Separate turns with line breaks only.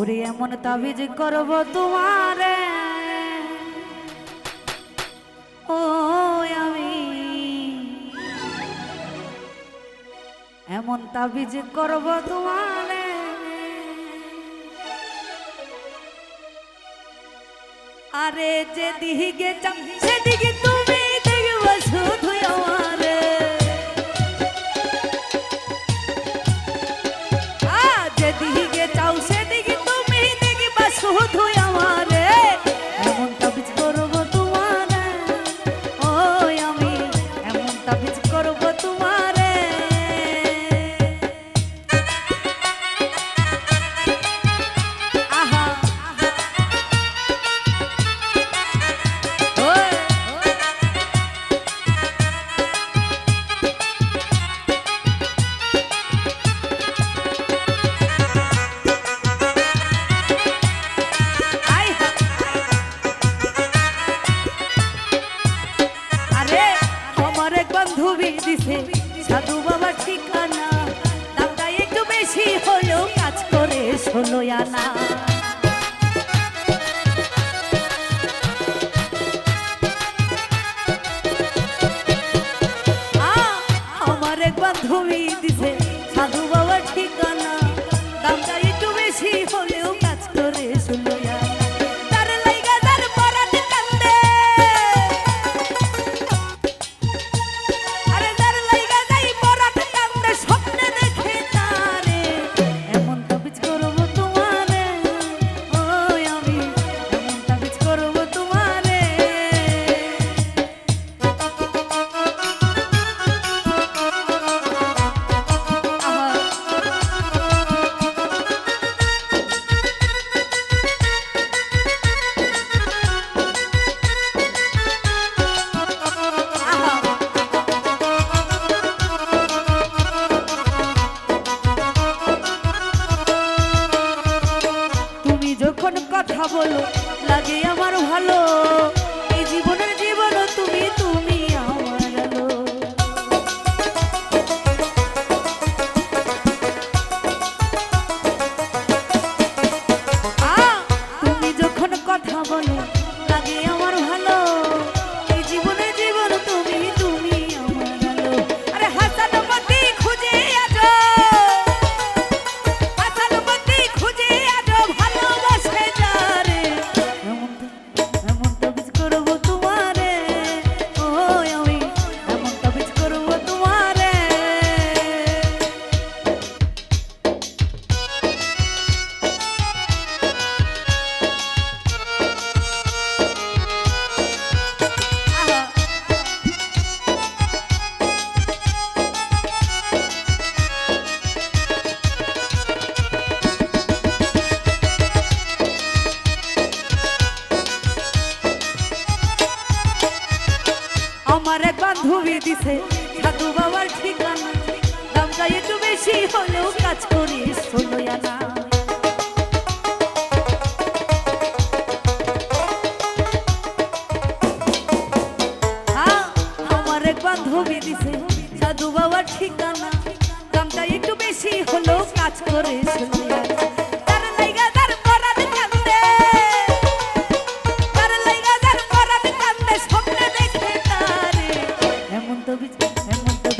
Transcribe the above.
ওরে এমন তাবিজ করব তোমারে। ও আমি। এমন তাবিজ করব তোমারে। আরে যে দিহিগে চাপ সেদিকে তুমি দেখব শুধু আমার। হলো আনা আমার এক বান্ধবী হলো দিছে। সাধু বাবার ঠিকানা দামটা একটু বেশি হলেও কাজ করিস হ্যাঁ, দিছে। ঠিকানা দামটা একটু বেশি হলেও কাজ করিস en